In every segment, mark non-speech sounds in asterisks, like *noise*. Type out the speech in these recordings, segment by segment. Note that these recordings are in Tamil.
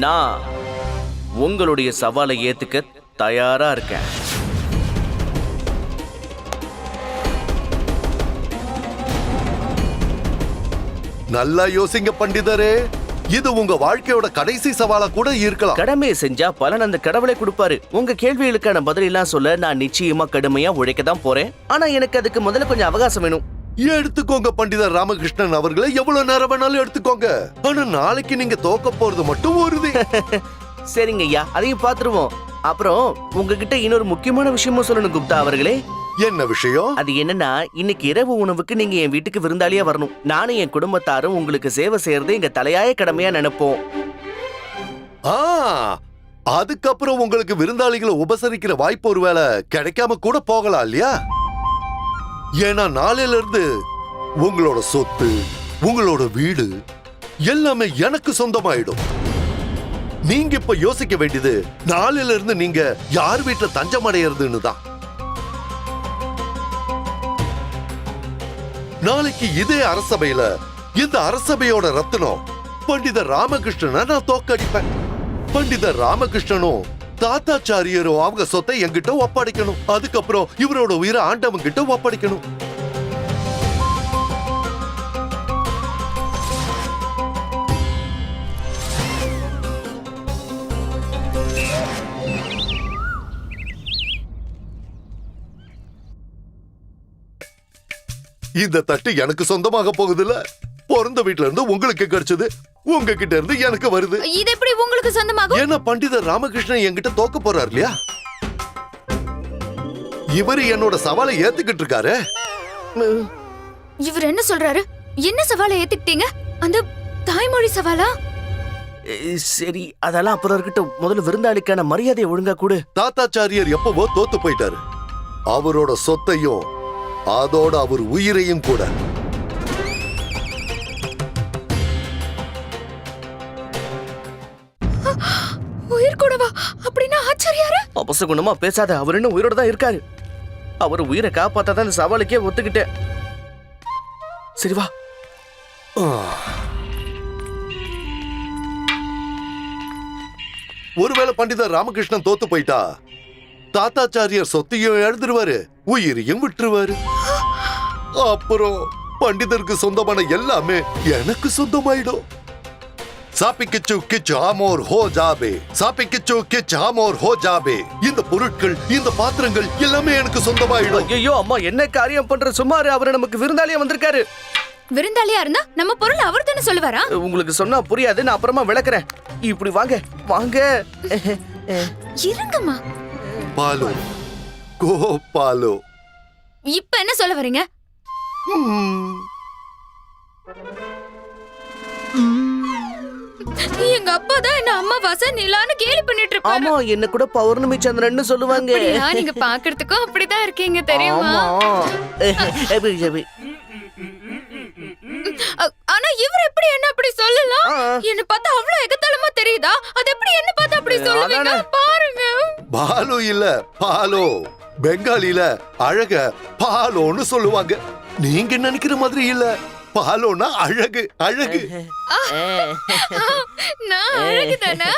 நான் உங்களுடைய சவாலை ஏத்துக்க தயாரா இருக்கேன். நல்லா யோசிங்க பண்டிதரே. இது உங்க வாழ்க்கையோட கடைசி சவாலா கூட இருக்கலாம். கடமையை செஞ்சா பலன் அந்த கடவுளை கொடுப்பாரு. உங்க கேள்விகளுக்கான பதில் எல்லாம் சொல்ல நான் நிச்சயமா கடுமையா உழைக்க தான் போறேன். ஆனா எனக்கு அதுக்கு முதல்ல கொஞ்சம் அவகாசம் வேணும். எடுத்துக்கோங்க பண்டிதர் ராமகிருஷ்ணன் அவர்களை. எவ்வளவு நேரம் வேணாலும் எடுத்துக்கோங்க. ஆனா நாளைக்கு நீங்க தோக்க போறது மட்டும் உறுதி *laughs* சரிங்க ஐயா அதையும் பாத்துருவோம். அப்புறம் உங்ககிட்ட இன்னொரு முக்கியமான விஷயமும் சொல்லணும் குப்தா அவர்களே. என்ன விஷயம்? அது என்னன்னா இன்னைக்கு இரவு உணவுக்கு நீங்க என் வீட்டுக்கு விருந்தாளியா வரணும். நானும் என் குடும்பத்தாரும் உங்களுக்கு சேவை செய்யறது எங்க தலையாய கடமையா நினைப்போம். ஆ அதுக்கப்புறம் உங்களுக்கு விருந்தாளிகளை உபசரிக்கிற வாய்ப்பு ஒருவேளை கிடைக்காம கூட போகலாம் இல்லையா? ஏன்னா நாளையில இருந்து உங்களோட சொத்து உங்களோட வீடு எல்லாமே எனக்கு சொந்தமாயிடும். நீங்க இப்ப யோசிக்க வேண்டியது நாளையில இருந்து நீங்க யார் வீட்டுல தஞ்சம் அடையிறதுன்னு தான். நாளைக்கு இதே அரசபையில இந்த அரசபையோட ரத்தினம் பண்டித ராமகிருஷ்ணனை நான் தோக்கடிப்பேன் பண்டித ராமகிருஷ்ணனும் தாத்தாச்சாரியரும் அவங்க சொத்தை என்கிட்ட ஒப்படைக்கணும். அதுக்கப்புறம் இவரோட உயிரை ஆண்டவன் கிட்ட ஒப்படைக்கணும். இந்த தட்டு எனக்கு சொந்தமாக போகுதுல்ல. பிறந்த வீட்ல இருந்து உங்களுக்கு கிடைச்சது உங்ககிட்ட இருந்து எனக்கு வருது. இது எப்படி உங்களுக்கு சொந்தமாகும்? ஏன்னா பண்டிதர் ராமகிருஷ்ணன் என்கிட்ட தோக்க போறார் இல்லையா? இவரு என்னோட சவாலை ஏத்துக்கிட்டு இருக்காரு. இவர் என்ன சொல்றாரு? என்ன சவாலை ஏத்துக்கிட்டீங்க? அந்த தாய்மொழி சவாலா? சரி அதெல்லாம் அப்புறம் இருக்கட்டும் முதல்ல விருந்தாளிக்கான மரியாதையை ஒழுங்கா கொடு. தாத்தாச்சாரியர் எப்பவோ தோத்து போயிட்டாரு. அவரோட சொத்தையும் அதோட அவர் உயிரையும் கூட. அபசகுணமா பேசாத அவர் இன்னும் உயிரோட தான் இருக்காரு. அவர் உயிரை காப்பாத்தாதான் இந்த சவாலுக்கே ஒத்துக்கிட்டேன். சரி வா. ஒருவேளை பண்டிதர் ராமகிருஷ்ணன் தோத்து போயிட்டா தாத்தாச்சாரியர் சொத்தையும் எழுதுருவாரு உயிரையும் விட்டுருவாரு. அப்புறம் பண்டிதருக்கு சொந்தமான எல்லாமே எனக்கு சொந்தமாயிடும். சாப்பி கிச்சு கிச்சு ஆமோர் ஹோ ஜாபே. சாப்பி கிச்சு கிச்சு ஆமோர் ஹோ ஜாபே. இந்த பொருட்கள் இந்த பாத்திரங்கள் எல்லாமே எனக்கு சொந்தமாயிடும். ஐயோ அம்மா என்ன காரியம் பண்ற சுமாரு அவர் நமக்கு விருந்தாளியா வந்திருக்காரு. விருந்தாளியா இருந்தா நம்ம பொருள் அவர் தானே சொல்லுவாரா? உங்களுக்கு சொன்னா புரியாது நான் அப்புறமா விளக்குறேன். இப்படி வாங்க வாங்க. இருங்கம்மா. பாலு கோ பாலு. இப்ப என்ன சொல்ல வரீங்க? எங்க அப்பா தான் என்ன அம்மாவாசை நிலான்னு கேலி பண்ணிட்டு இருப்பாரு ஆமா என்ன கூட பௌர்ணமி சந்திரன்னு சொல்லுவாங்க. அப்படியா? நீங்க பாக்குறதுக்கும் அப்படிதான் இருக்கீங்க தெரியுமா? ஆனா இவர் எப்படி என்ன அப்படி சொல்லலாம். என்ன பார்த்தா அவ்வளவு எகத்தலமா தெரியுதா? அது எப்படி என்ன பார்த்தா அப்படி சொல்லுவீங்க. பாருங்க. பாலு இல்ல பாலோ. பெங்காலில அழக பாலோன்னு சொல்லுவாங்க. நீங்க நினைக்கிற மாதிரி இல்ல. பாலோனா அழகு அழகு. நான் அழகுதானா?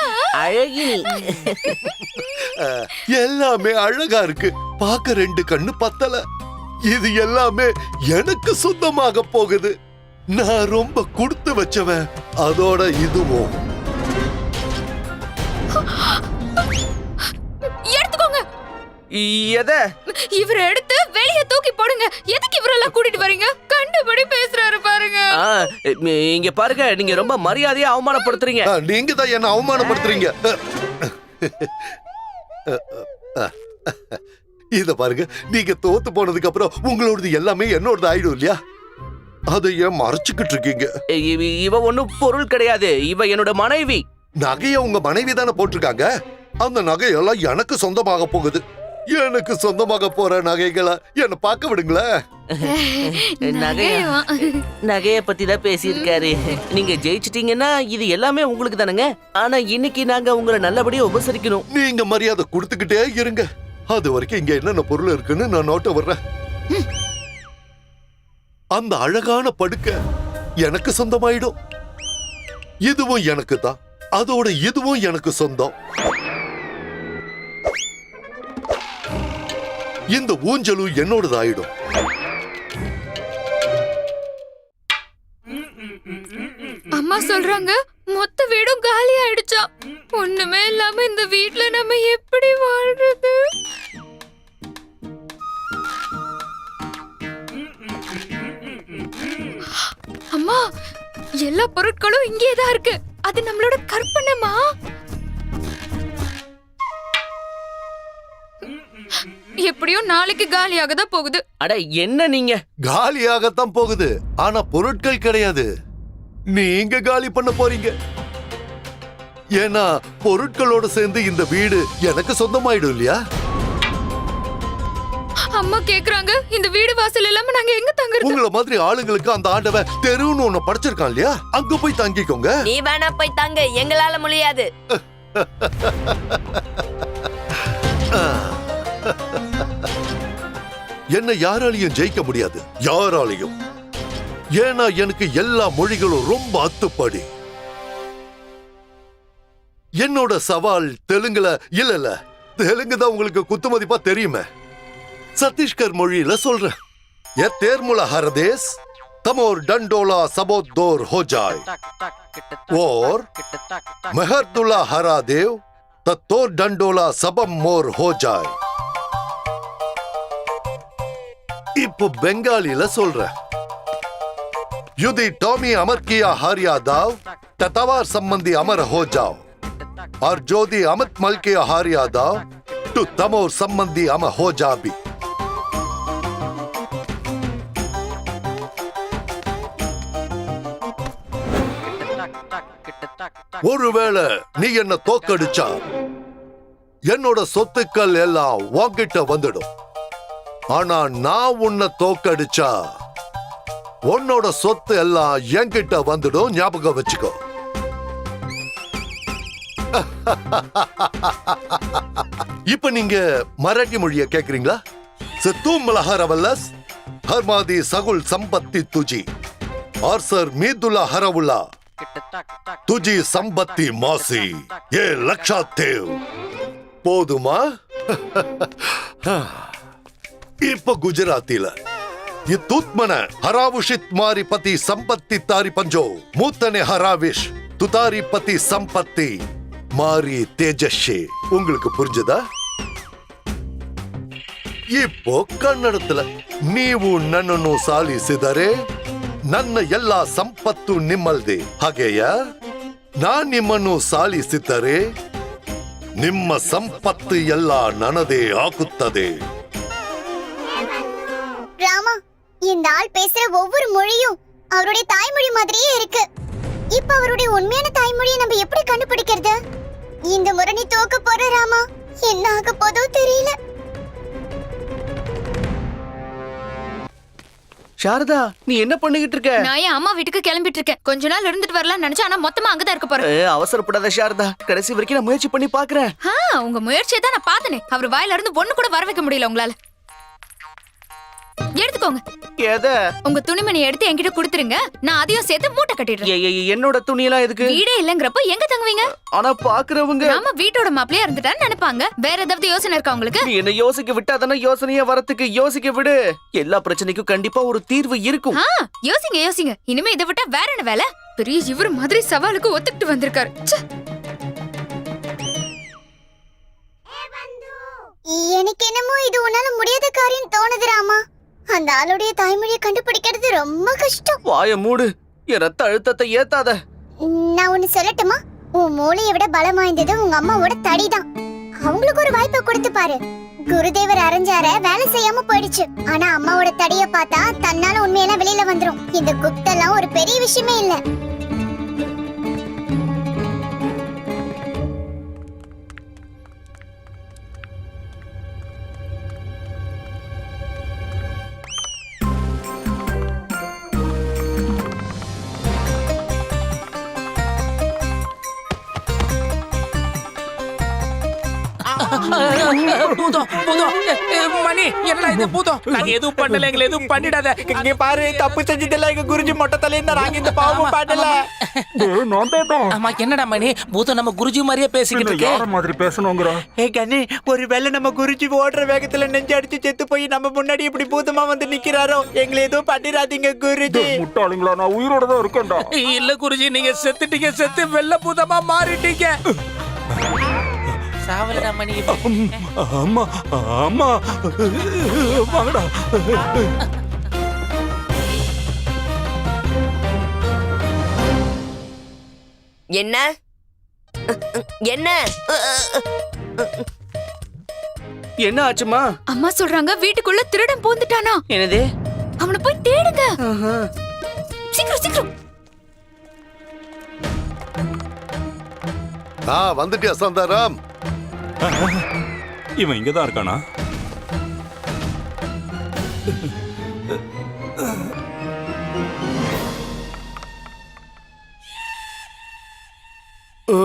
அஹ், எல்லாமே அழகா இருக்கு. பார்க்க ரெண்டு கண்ணு பத்தல. இது எல்லாமே எனக்கு சொந்தமாக போகுது. நான் ரொம்ப கொடுத்து வச்சவன் அதோட இதுவும். எடுத்துக்கோங்க. எதை? இவரை எடுத்து வெளிய தூக்கி போடுங்க. எதுக்கு இவரெல்லாம் கூட்டிட்டு வரீங்க? கண்டபடி பேசுறாரு பாருங்க. ஆ, இங்க பாருங்க நீங்க ரொம்ப மரியாதையா அவமானப்படுத்துறீங்க. நீங்க தான் என்ன அவமானப்படுத்துறீங்க. இத பாருங்க நீங்க தோத்து போனதுக்கு அப்புறம் உங்களோடது எல்லாமே என்னோடது ஆயிடும் இல்லையா? அதை ஏன் மறைச்சுக்கிட்டு இருக்கீங்க? இவ- இவ ஒண்ணும் பொருள் கிடையாது இவ என்னோட மனைவி. நகைய உங்க மனைவி தானே போட்டிருக்காங்க? அந்த நகையெல்லாம் எனக்கு சொந்தமாக போகுது. எனக்கு சொந்தமாக போற நகைகளை என்ன பார்க்க விடுங்களேன் *laughs* நகையா? நகைய பத்தி தான் பேசியிருக்காரு. நீங்க ஜெயிச்சிட்டீங்கன்னா இது எல்லாமே உங்களுக்கு தானுங்க? ஆனா இன்னைக்கு நாங்க உங்களை நல்லபடியா உபசரிக்கணும். நீங்க மரியாதை கொடுத்துக்கிட்டே இருங்க. அது வரைக்கும் இங்க என்னென்ன பொருள் இருக்குன்னு நான் நோட்ட வர்றேன். அந்த அழகான படுக்கை எனக்கு சொந்தமாயிடும். இதுவும் எனக்கு தான் அதோட இதுவும் எனக்கு சொந்தம். இந்த ஊஞ்சலும் என்னோடது ஆயிடும் அம்மா சொல்றாங்க மொத்த வீடும் காலி ஆயிடுச்சா ஒண்ணுமே இல்லாம இந்த வீட்ல நம்ம எப்படி வாழ்றது? அம்மா எல்லா பொருட்களும் இங்கே தான் இருக்கு. அது நம்மளோட கற்பனைமா எப்படியும் நாளைக்கு காலியாக தான் போகுது. அட என்ன நீங்க? காலியாகத்தான் போகுது. ஆனா பொருட்கள் கிடையாது. நீங்க காலி பண்ண போறீங்க. ஏன்னா பொருட்களோட சேர்ந்து இந்த வீடு எனக்கு சொந்தமாயிடும் இல்லையா? அம்மா கேக்குறாங்க. இந்த வீடு வாசல் இல்லாம நாங்க எங்க தங்குறது? உங்கள மாதிரி ஆளுங்களுக்கு அந்த ஆண்டவன் தெருவுன்னு ஒண்ணு படைச்சிருக்கான் இல்லையா? அங்க போய் தங்கிக்கோங்க. நீ வேணா போய் தங்க. எங்களால முடியாது. *laughs* என்னை யாராலையும் ஜெயிக்க முடியாது. யாராலையும். ஏன்னா எனக்கு எல்லா மொழிகளும் ரொம்ப அத்துப்படி. என்னோட சவால் தெலுங்குல இல்ல இல்ல தெலுங்கு தான் உங்களுக்கு குத்துமதிப்பா தெரியுமே. சத்தீஸ்கர் மொழியில சொல்றேன். ஏ தேர்முல ஹரதேஸ் தமோர் டண்டோலா சபோதோர் ஹோஜாய் ஓர் மெஹர்துல்லா ஹராதேவ் தத்தோர் டண்டோலா சபம் மோர் ஹோஜாய் இப்போ பெங்காலில சொல்றேன் युदि टॉमी अमर किया हारिया दाव ततवार संबंधी अमर हो जाओ और जोदी अमित मल किया हारिया दाव तो तमोर संबंधी अमर हो जा भी ஒருவேளை நீ என்ன தோக்கடிச்சா என்னோட சொத்துக்கள் எல்லாம் உன்கிட்ட வந்துடும் ஆனா நான் உன்னை தோக்கடிச்சா உன்னோட சொத்து எல்லாம் என்கிட்ட வந்துடும் ஞாபகம் வச்சுக்கோ. இப்ப நீங்க மராட்டி மொழிய கேக்குறீங்களா? சித்தூம் மலஹரவல்லஸ் ஹர்மாதி சகுல் சம்பத்தி துஜி ஆர்சர் மீதுலா ஹரவுல்லா துஜி சம்பத்தி மாசி ஏ லக்ஷா தேவ். போதுமா? ಇಪ್ಪ ಗುಜರಾತಿಲ. ಈ ತುತ್ಮನ ಹರಾವುಷಿತ್ ಮಾರಿಪತಿ ಸಂಪತ್ತಿ ತಾರಿ ಪಂಜೋ, ಮೂತನೆ ಹರಾವಿಶ್ ತುತಾರಿ ಪತಿ ಸಂಪತ್ತಿ ಮಾರಿ ತೇಜಸ್ಸಿ. ಉಂಗಳಕ್ಕೆ ಪುರ್ಜದ? ಇಪ್ಪ ಕನ್ನಡತಲ, ನೀವು ನನ್ನನ್ನು ಸಾಲಿಸಿದರೆ ನನ್ನ ಎಲ್ಲಾ ಸಂಪತ್ತು ನಿಮ್ಮಲ್ದೆ. ಹಾಗೆಯ? ನಾ ನಿಮ್ಮನ್ನು ಸಾಲಿಸಿದರೆ ನಿಮ್ಮ ಸಂಪತ್ತು ಎಲ್ಲಾ ನನ್ನದೇ ಆಗುತ್ತದೆ ராமா இந்த ஆள் பேசுற ஒவ்வொரு மொழியும் அவருடைய தாய்மொழி மாதிரியே இருக்கு. இப்ப அவருடைய உண்மையான தாய்மொழியை நம்ம எப்படி கண்டுபிடிக்கிறது? இந்த முறை நீ தோக்க போற ராமா என்ன ஆக போதோ தெரியல. சாரதா நீ என்ன பண்ணிக்கிட்டு இருக்க? நான் என் அம்மா வீட்டுக்கு கிளம்பிட்டு இருக்கேன். கொஞ்ச நாள் இருந்துட்டு வரலாம்னு நினைச்சா ஆனா மொத்தமா அங்கதான் இருக்க போறேன். அவசரப்படாத சாரதா. கடைசி வரைக்கும் நான் முயற்சி பண்ணி பாக்குறேன் உங்க முயற்சியை தான் நான் பார்த்தனே. அவர் வாயில இருந்து ஒண்ணு கூட வர வைக்க முடியல உங்களால. எடுத்துக்கோங்க. எத? உங்க துணிமணியை எடுத்து என்கிட்ட கொடுத்துருங்க. நான் அதையும் சேர்த்து மூட்டை கட்டிடுறேன். என்னோட துணியெல்லாம் எதுக்கு? வீடே இல்லங்கிறப்போ எங்க தங்குவீங்க? ஆனா பாக்குறவங்க ராம வீட்டோட மாப்பிளையா இருந்துட்டான்னு நினைப்பாங்க. வேற ஏதாவது யோசனை இருக்கா உங்களுக்கு? நீ என்ன யோசிக்க விட்டா தானே யோசனையே வரத்துக்கு யோசிக்க விடு. எல்லா பிரச்சனைக்கும் கண்டிப்பா ஒரு தீர்வு இருக்கும். ஆ யோசிங்க யோசிங்க. இனிமே இதை விட்டா வேற என்ன வேலை? பெரிய இவர் மாதிரி சவாலுக்கு ஒத்துக்கிட்டு வந்திருக்காரு. ச்சே. எனக்கு என்னமோ இது உன்னால முடியாத காரியம் தோணுது ராமா. அந்த ஆளுடைய தாய்மொழியை கண்டுபிடிக்கிறது ரொம்ப கஷ்டம். வாய மூடு. என் ரத்த அழுத்தத்தை ஏத்தாத. நான் ஒண்ணு சொல்லட்டுமா? உன் மூளையை விட பலம் வாய்ந்தது உங்க அம்மாவோட தடிதான். அவங்களுக்கு ஒரு வாய்ப்பை கொடுத்து பாரு. குருதேவர் அரைஞ்சார வேலை செய்யாம போயிடுச்சு. ஆனா அம்மாவோட தடிய பார்த்தா தன்னால உண்மையெல்லாம் வெளியில வந்துரும். இந்த குப்தெல்லாம் ஒரு பெரிய விஷயமே இல்ல. பூதம் பூதம். மணி என்னடா இது பூதம்? நாங்க எதுவும் பண்ணல எங்களை எதுவும் பண்ணிடாத. இங்க பாரு தப்பு செஞ்சதில்ல எங்க குருஜி மொட்டை தலைಯಿಂದ நாங்க இந்த பாவமும் பாடல. ஆமா. என்னடா மணி? பூதம் நம்ம குருஜி மாதிரியே பேசிக்கிட்டு இருக்கு. மாதிரி பேசணுங்கிற? ஏ கண்ணு ஒருவேளை நம்ம குருஜி ஓடுற வேகத்துல நெஞ்சு அடிச்சு செத்து போய் நம்ம முன்னாடி இப்படி பூதமா வந்து நிக்கிறாரோ? எங்களை எதுவும் பண்ணிடாதீங்க குருஜி. முட்டாளுங்களா நான் உயிரோட தான் இருக்கேன்டா. இல்ல குருஜி நீங்க செத்துட்டீங்க செத்து வெள்ள பூதமா மாறிட்டீங்க. சாவலடா மணி ஆமா ஆமா. வாங்கடா. என்ன? என்ன? என்ன ஆச்சுமா அம்மா சொல்றாங்க வீட்டுக்குள்ள திருடன் பூந்துட்டானா? என்னது? அவனை போய் தேடுங்க. சீக்கிரம் சீக்கிரம். ஆ வந்துட்டியா சாந்தாராம்? இவன் இங்கதான் இருக்கானா? ஆ.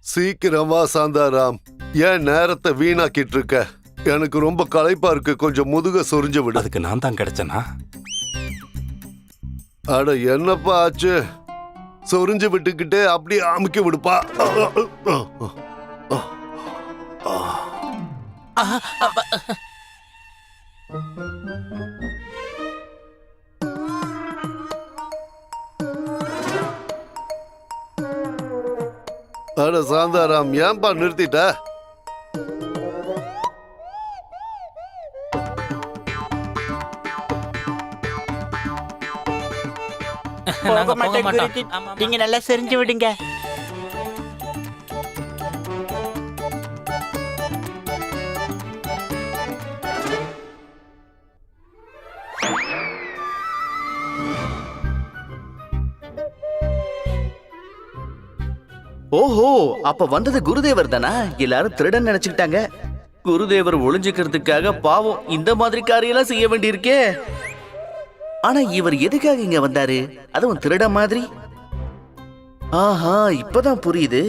சீக்கிரம் சாந்தாராம் ஏன் நேரத்தை வீணாக்கிட்டு இருக்க எனக்கு ரொம்ப களைப்பா இருக்கு கொஞ்சம் முதுக சொரிஞ்சு விடு. அதுக்கு நான் தான் கிடைச்சனா? அட என்னப்பா ஆச்சு? சொரிஞ்சு விட்டுக்கிட்டு அப்படியே அமுக்கி விடுப்பா. அட சாந்தாராம் ஏன்பா நிறுத்திட்ட? நீங்க நல்லா செஞ்சு விடுங்க. ஓஹோ அப்ப வந்தது குருதேவர் தானா? எல்லாரும் திருடன் நினைச்சுக்கிட்டாங்க. குருதேவர் ஒளிஞ்சுக்கிறதுக்காக பாவம் இந்த மாதிரி காரியெல்லாம் செய்ய வேண்டியிருக்கே. ஆனா இவர் எதுக்காக இங்க வந்தாரு? அதுவும் திருட மாதிரி? ஆஹா இப்பதான் புரியுது.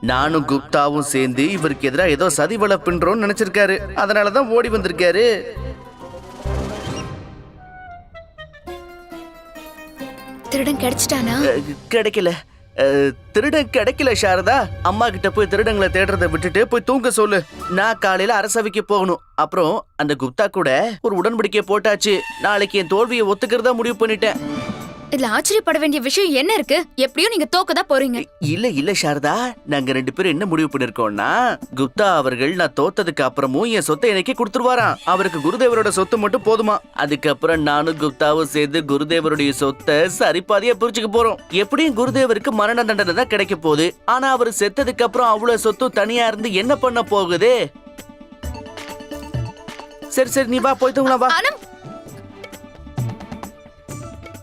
நானும் குப்தாவும் சேர்ந்து இவருக்கு எதிராக ஏதோ சதி வளர்ப்புன்றோம்னு நினைச்சிருக்காரு. அதனாலதான் ஓடி வந்திருக்காரு. திருடன் கிடைச்சிட்டானா? கிடைக்கல. திருடன் கிடைக்கல சாரதா. அம்மா கிட்ட போய் திருடங்களை தேடுறதை விட்டுட்டு போய் தூங்க சொல்லு. நான் காலையில அரசவைக்கு போகணும். அப்புறம் அந்த குப்தா கூட ஒரு உடன்படிக்கை போட்டாச்சு. நாளைக்கு என் தோல்வியை ஒத்துக்கிறதா முடிவு பண்ணிட்டேன். இதுல ஆச்சரியப்பட வேண்டிய விஷயம் என்ன இருக்கு? எப்படியும் நீங்க தோக்கதான் போறீங்க. இல்ல இல்ல சாரதா. நாங்க ரெண்டு பேரும் என்ன முடிவு பண்ணிருக்கோம்னா குப்தா அவர்கள் நான் தோத்ததுக்கு அப்புறமும் என் சொத்தை எனக்கு கொடுத்துருவாராம். அவருக்கு குருதேவரோட சொத்து மட்டும் போதுமா? அதுக்கப்புறம் நானும் குப்தாவும் சேர்ந்து குருதேவருடைய சொத்தை சரிபாதியா பிரிச்சுக்க போறோம். எப்படியும் குருதேவருக்கு மரண தண்டனை தான் கிடைக்க போகுது. ஆனா அவர் செத்ததுக்கு அப்புறம் அவ்வளவு சொத்தும் தனியா இருந்து என்ன பண்ண போகுது? சரி சரி நீ வா போய் தூங்கலாம் வா.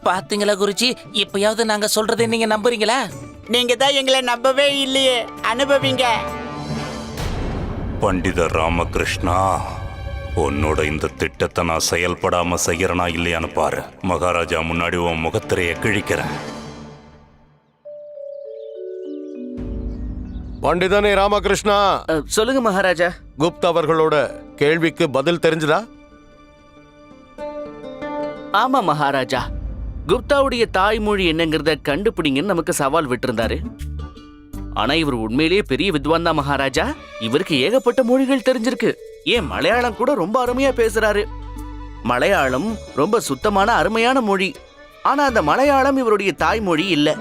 பாத்தீங்களா குருஜி? இப்பயாவது நாங்க சொல்றதை நீங்க நம்புறீங்களா? நீங்க தான் எங்களை நம்பவே இல்லையே. அனுபவிங்க. பண்டித ராமகிருஷ்ணா உன்னோட இந்த திட்டத்தை நான் செயல்படாம செய்யறனா இல்லையான்னு பாரு. மகாராஜா முன்னாடி உன் முகத்திரைய கிழிக்கிறேன். பண்டிதனே ராமகிருஷ்ணா. சொல்லுங்க மகாராஜா. குப்த் அவர்களோட கேள்விக்கு பதில் தெரிஞ்சதா? ஆமா மகாராஜா. குப்தாவுடைய தாய்மொழி என்னங்கிறத கண்டுபிடிங்கன்னு நமக்கு சவால் விட்டிருந்தாரு. ஆனா இவர் உண்மையிலேயே பெரிய வித்வான் தான் மகாராஜா. இவருக்கு ஏகப்பட்ட மொழிகள் தெரிஞ்சிருக்கு. ஏன் மலையாளம் கூட ரொம்ப அருமையா பேசுறாரு. மலையாளம் ரொம்ப சுத்தமான அருமையான மொழி. ஆனா அந்த மலையாளம் இவருடைய தாய்மொழி இல்ல.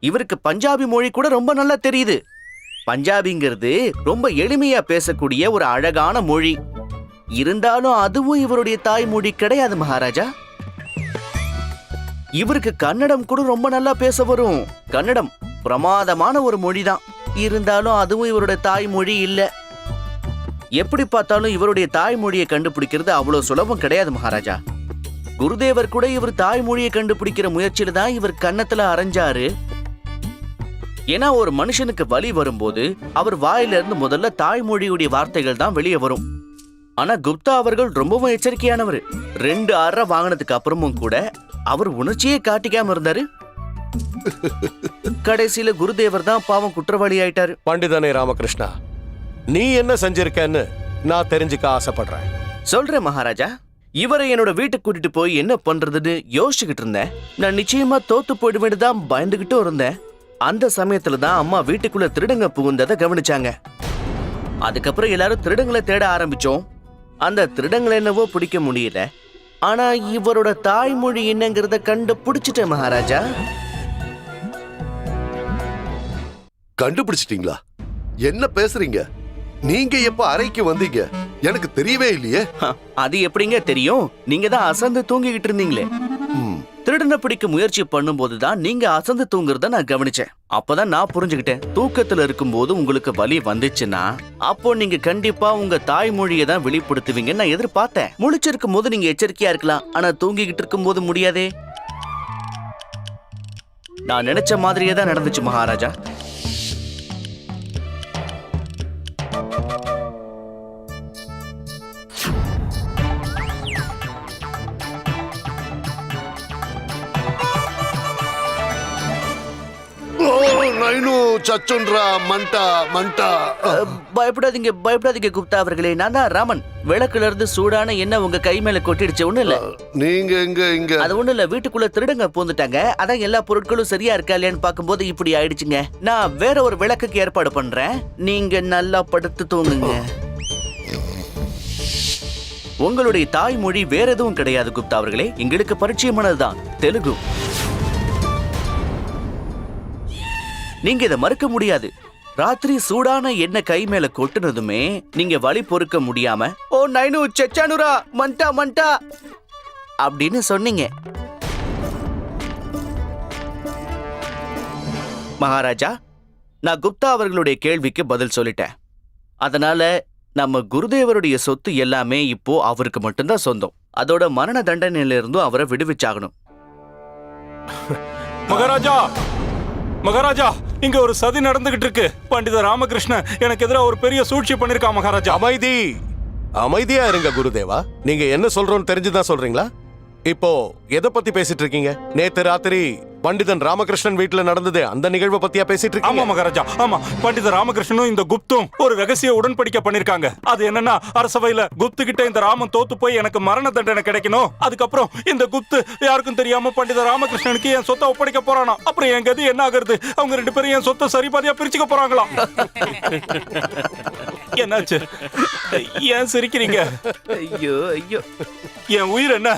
இவருக்கு பஞ்சாபி மொழி கூட ரொம்ப நல்லா தெரியுது. பஞ்சாபிங்கிறது ரொம்ப எளிமையா பேசக்கூடிய ஒரு அழகான மொழி. இருந்தாலும் அதுவும் இவருடைய தாய்மொழி கிடையாது மகாராஜா. இவருக்கு கன்னடம் கூட ரொம்ப நல்லா பேச வரும். கன்னடம் பிரமாதமான ஒரு மொழிதான். இருந்தாலும் அதுவும் இவருடைய தாய்மொழி இல்ல. எப்படி பார்த்தாலும் இவருடைய தாய்மொழியை கண்டுபிடிக்கிறது அவ்வளவு சுலபம் கிடையாது மகாராஜா. குருதேவர் கூட இவர் தாய்மொழியை கண்டுபிடிக்கிற முயற்சியில தான் இவர் கன்னத்துல அரைஞ்சாரு. ஏன்னா ஒரு மனுஷனுக்கு வலி வரும்போது அவர் வாயிலிருந்து முதல்ல தாய்மொழியுடைய வார்த்தைகள் தான் வெளியே வரும். ஆனா குப்தா அவர்கள் ரொம்பவும் எச்சரிக்கையானவர். ரெண்டு அற வாங்கினதுக்கு அப்புறமும் கூட அவர் உணர்ச்சியே காட்டிக்காம இருந்தாரு. கடைசியில குருதேவர் தான் பாவம் குற்றவாளி ஆயிட்டாரு. பண்டிதனே ராமகிருஷ்ணா நீ என்ன செஞ்சிருக்கன்னு நான் தெரிஞ்சுக்க ஆசைப்படுறேன். சொல்றேன் மகாராஜா. இவரை என்னோட வீட்டுக்கு கூட்டிட்டு போய் என்ன பண்றதுன்னு யோசிச்சுக்கிட்டு இருந்தேன். நான் நிச்சயமா தோத்து போயிடுவேன்னு தான் பயந்துகிட்டும் இருந்தேன். அந்த சமயத்துல தான் அம்மா வீட்டுக்குள்ள திருடங்க புகுந்ததை கவனிச்சாங்க. அதுக்கப்புறம் எல்லாரும் திருடங்களை தேட ஆரம்பிச்சோம். அந்த திருடங்களை என்னவோ பிடிக்க முடியல. ஆனா இவரோட தாய்மொழி என்னங்கிறத கண்டுபிடிச்சிட்டேன் மகாராஜா. கண்டுபிடிச்சிட்டீங்களா? என்ன பேசுறீங்க? நீங்க எப்ப அறைக்கு வந்தீங்க? எனக்கு தெரியவே இல்லையே. அது எப்படிங்க தெரியும்? நீங்க தான் அசந்து தூங்கிக்கிட்டு இருந்தீங்களே. திருடனை பிடிக்க முயற்சி பண்ணும்போது தான் நீங்க அசந்து தூங்குறத நான் கவனிச்சேன். அப்பதான் நான் புரிஞ்சுக்கிட்டேன். தூக்கத்துல இருக்கும்போது உங்களுக்கு வலி வந்துச்சுன்னா அப்போ நீங்க கண்டிப்பா உங்க தாய்மொழியை தான் வெளிப்படுத்துவீங்கன்னு நான் எதிர்பார்த்தேன். முழிச்சிருக்கும் போது நீங்க எச்சரிக்கையா இருக்கலாம். ஆனா தூங்கிக்கிட்டு இருக்கும்போது முடியாதே. நான் நினைச்ச மாதிரியே தான் நடந்துச்சு மகாராஜா. சச்சுன்றா மண்டா மண்டா. பயப்படாதீங்க பயப்படாதீங்க குப்தா அவர்களே. நான் தான் ராமன். விளக்குல இருந்து சூடான எண்ணெய் உங்க கை மேல கொட்டிடுச்சு. ஒண்ணு இல்ல. நீங்க எங்க இங்க? அது ஒண்ணு இல்ல. வீட்டுக்குள்ள திருடங்க பூந்துட்டாங்க. அதான் எல்லா பொருட்களும் சரியா இருக்கா இல்லையான்னு பார்க்கும்போது இப்படி ஆயிடுச்சுங்க. நான் வேற ஒரு விளக்குக்கு ஏற்பாடு பண்றேன். நீங்க நல்லா படுத்து தூங்குங்க. உங்களுடைய தாய்மொழி வேற எதுவும் கிடையாது குப்தா அவர்களே. எங்களுக்கு பரிச்சயமானதுதான். தெலுங்கு. நீங்க இதை மறுக்க முடியாது. ராத்திரி சூடான எண்ணெய் கை மேல கொட்டுனதுமே நீங்க வழி பொறுக்க முடியாம ஓ நைனு செச்சானுரா மண்டா மண்டா அப்படின்னு சொன்னீங்க. மகாராஜா நான் குப்தா அவர்களுடைய கேள்விக்கு பதில் சொல்லிட்டேன். அதனால நம்ம குருதேவருடைய சொத்து எல்லாமே இப்போ அவருக்கு மட்டும்தான் சொந்தம். அதோட மரண தண்டனையிலிருந்தும் அவரை விடுவிச்சாகணும். மகாராஜா! மகாராஜா இங்க ஒரு சதி நடந்துகிட்டு இருக்கு. பண்டித ராமகிருஷ்ணன் எனக்கு எதிராக ஒரு பெரிய சூழ்ச்சி பண்ணிருக்கா மகாராஜா. அமைதி. அமைதியா இருங்க குருதேவா. நீங்க என்ன சொல்றோம்னு தெரிஞ்சுதான் சொல்றீங்களா? இப்போ எதை பத்தி பேசிட்டு இருக்கீங்க? நேத்து ராத்திரி பண்டிதன் ராமகிருஷ்ணன் வீட்டுல நடந்தது. அந்த நிகழ்வை பத்தியா பேசிட்டு ஆமா இருக்கீங்க மகாராஜா. ஆமா. பண்டித ராமகிருஷ்ணனும் இந்த குப்தும் ஒரு ரகசிய உடன்படிக்கை பண்ணிருக்காங்க. அது என்னன்னா அரசவையில குப்து கிட்ட இந்த ராமன் தோத்து போய் எனக்கு மரண தண்டனை கிடைக்கணும். அதுக்கப்புறம் இந்த குப்து யாருக்கும் தெரியாம பண்டித ராமகிருஷ்ணனுக்கு என் சொத்தை ஒப்படைக்க போறானா? அப்புறம் என் கதி என்ன ஆகுறது? அவங்க ரெண்டு பேரும் என் சொத்தை சரிபாதியா பிரிச்சுக்க போறாங்களாம் என்னாச்சு? ஏன் சிரிக்கிறீங்க? ஐயோ ஐயோ. என் உயிர் என்ன?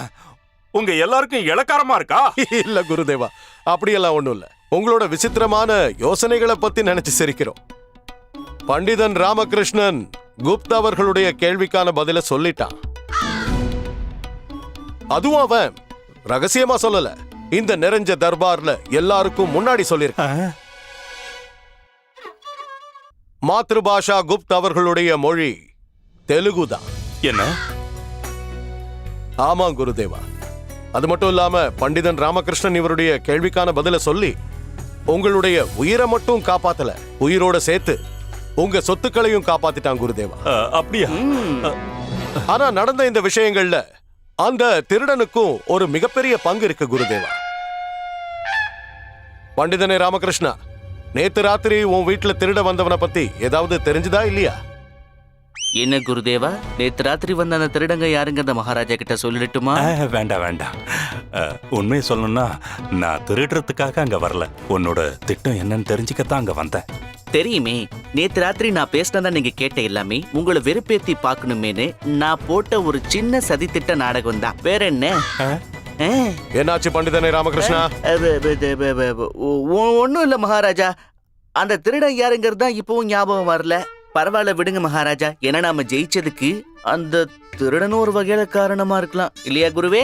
உங்க எல்லாருக்கும் இளக்காரமா இருக்கா? இல்ல குருதேவா. அப்படியெல்லாம் ஒண்ணும் இல்ல உங்களோட விசித்திரமான யோசனைகளை பத்தி நினைச்சு சிரிக்கிறோம். பண்டிதன் ராமகிருஷ்ணன் குப்தா அவர்களுடைய கேள்விக்கான பதில சொல்லிட்டான். அதுவும் அவன் ரகசியமா சொல்லல. இந்த நிறைஞ்ச தர்பார்ல எல்லாருக்கும் முன்னாடி சொல்லியிருக்கான். மாத்ருபாஷா குப்த் அவர்களுடைய மொழி தெலுங்கு தான் என்ன? ஆமா குருதேவா. அது மட்டும் இல்லாம பண்டிதன் ராமகிருஷ்ணன் இவருடைய கேள்விக்கான பதில சொல்லி உங்களுடைய உயிரை மட்டும் காப்பாத்தல. உயிரோட சேர்த்து உங்க சொத்துக்களையும் காப்பாத்திட்டான் குருதேவா. அப்படியா? ஆனா நடந்த இந்த விஷயங்கள்ல அந்த திருடனுக்கும் ஒரு மிகப்பெரிய பங்கு இருக்கு குருதேவா. பண்டிதனே ராமகிருஷ்ணா நேத்து ராத்திரி உன் வீட்டுல திருட வந்தவனை பத்தி ஏதாவது தெரிஞ்சுதா இல்லையா? என்ன குருதேவா? நேத்து ராத்திரி வந்த அந்த திருடங்க யாருங்க? அந்த மகாராஜா கிட்ட சொல்லிடட்டுமா? அஹ், வேண்டாம் வேண்டாம். உண்மையை சொல்லணும்னா நான் திருடுறதுக்காக அங்க வரல. உன்னோட திட்டம் என்னன்னு தெரிஞ்சுக்கத்தான் அங்க வந்தேன். தெரியுமே நேத்து ராத்திரி நான் பேசினதா நீங்க கேட்ட எல்லாமே உங்களை வெறுப்பேத்தி பார்க்கணுமேனு நான் போட்ட ஒரு சின்ன சதித்திட்ட நாடகம் தான் வேற என்ன? என்னாச்சு பண்டிதனே ராமகிருஷ்ணா? அது, அது, அது, அது, அது, ஒ- ஒண்ணும் இல்ல மகாராஜா. அந்த திருடன் யாருங்கிறது தான் இப்பவும் ஞாபகம் வரல. பரவாயில்ல விடுங்க மகாராஜா. ஏன்னா நாம ஜெயிச்சதுக்கு அந்த திருடனும் ஒரு வகையில காரணமா இருக்கலாம். இல்லையா குருவே.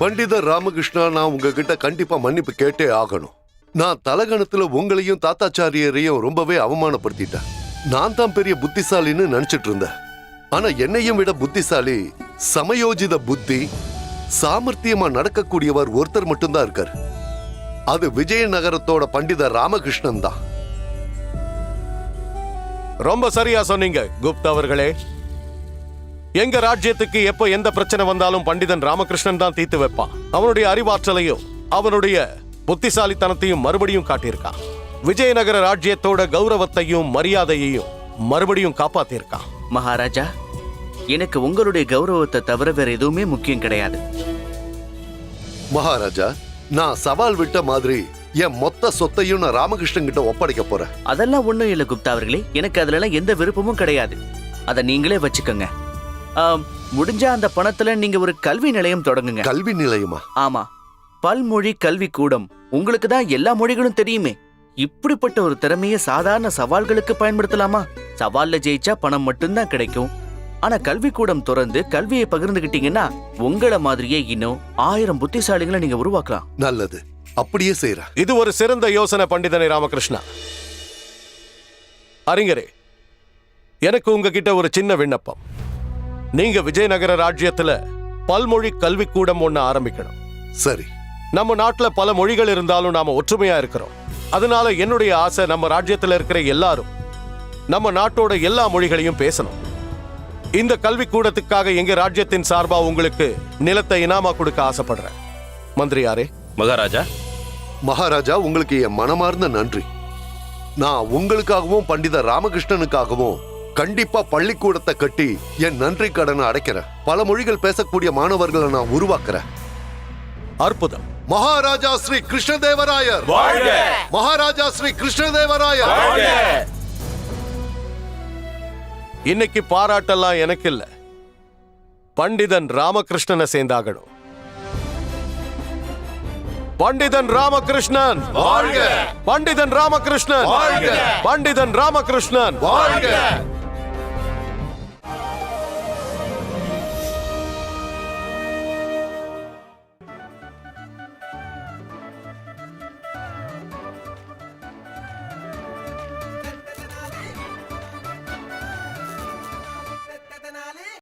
பண்டிதர் ராமகிருஷ்ணா நான் உங்ககிட்ட கண்டிப்பா மன்னிப்பு கேட்டே ஆகணும். நான் தலகணத்துல உங்களையும் தாத்தாச்சாரியரையும் ரொம்பவே அவமானப்படுத்திட்டேன். நான் தான் பெரிய புத்திசாலின்னு நினைச்சிட்டு இருந்தேன். ஆனா என்னையும் விட புத்திசாலி சமயோஜித புத்தி சாமர்த்தியமா நடக்கக்கூடியவர் ஒருத்தர் மட்டும்தான் இருக்கார். அது விஜயநகரத்தோட பண்டிதர் ராமகிருஷ்ணன் தான் ரொம்ப சரியா சொன்னீங்க குப்தா அவர்களே. எங்க ராஜ்யத்துக்கு எப்போ எந்த பிரச்சனை வந்தாலும் பண்டிதன் ராமகிருஷ்ணன் தான் தீர்த்து வைப்பான். அவனுடைய அறிவாற்றலையும் அவனுடைய புத்திசாலித்தனத்தையும் மறுபடியும் காட்டியிருக்கான். விஜயநகர ராஜ்யத்தோட கௌரவத்தையும் மரியாதையையும் மறுபடியும் காப்பாத்தியிருக்கான். மகாராஜா எனக்கு உங்களுடைய கௌரவத்தை தவிர வேற எதுவுமே முக்கியம் கிடையாது. மகாராஜா நான் சவால் விட்ட மாதிரி என் மொத்த சொத்தையும் நான் ராமகிருஷ்ணன் கிட்ட ஒப்படைக்க போறேன். அதெல்லாம் ஒண்ணும் இல்ல குப்தா அவர்களே. எனக்கு அதுல எல்லாம் எந்த விருப்பமும் கிடையாது. அதை நீங்களே வச்சுக்கோங்க. ஆம், முடிஞ்சா அந்த பணத்துல நீங்க ஒரு கல்வி நிலையம் தொடங்குங்க. கல்வி நிலையமா? ஆமா. பல்மொழி கல்வி கூடம். உங்களுக்கு தான் எல்லா மொழிகளும் தெரியுமே. இப்படிப்பட்ட ஒரு திறமையை சாதாரண சவால்களுக்கு பயன்படுத்தலாமா? சவால்ல ஜெயிச்சா பணம் மட்டும்தான் கிடைக்கும். ஆனா கல்வி கூடம் திறந்து கல்வியை பகிர்ந்துகிட்டீங்கன்னா உங்கள மாதிரியே இன்னும் ஆயிரம் புத்திசாலிகளை நீங்க உருவாக்கலாம். நல்லது. அப்படியே செய்யறேன் இது ஒரு சிறந்த யோசனை பண்டிதனை ராமகிருஷ்ணா. அறிஞரே எனக்கு உங்ககிட்ட ஒரு சின்ன விண்ணப்பம். நீங்க விஜயநகர ராஜ்யத்துல பல்மொழி கல்விக்கூடம் ஒண்ணு ஆரம்பிக்கணும். சரி. நம்ம நாட்டுல பல மொழிகள் இருந்தாலும் நாம ஒற்றுமையா இருக்கிறோம். அதனால என்னுடைய ஆசை நம்ம ராஜ்யத்துல இருக்கிற எல்லாரும் நம்ம நாட்டோட எல்லா மொழிகளையும் பேசணும். இந்த கல்விக்கூடத்துக்காக எங்க ராஜ்யத்தின் சார்பா உங்களுக்கு நிலத்தை இனாமா கொடுக்க ஆசைப்படுறேன். மந்திரியாரே மகாராஜா. மகாராஜா உங்களுக்கு என் மனமார்ந்த நன்றி. நான் உங்களுக்காகவும் பண்டித ராமகிருஷ்ணனுக்காகவும் கண்டிப்பா பள்ளிக்கூடத்தை கட்டி என் நன்றி கடனை அடைக்கிறேன். பல மொழிகள் பேசக்கூடிய மாணவர்களை நான் உருவாக்குறேன். அற்புதம். மகாராஜா ஸ்ரீ கிருஷ்ணதேவராயர். மகாராஜா ஸ்ரீ கிருஷ்ணதேவராயர். இன்னைக்கு பாராட்டெல்லாம் எனக்கு இல்ல. பண்டிதன் ராமகிருஷ்ணனை சேர்ந்தாகணும். பண்டிதன் ராமகிருஷ்ணன் வாழ்க! பண்டிதன் ராமகிருஷ்ணன் வாழ்க! பண்டிதன் ராமகிருஷ்ணன் வாழ்க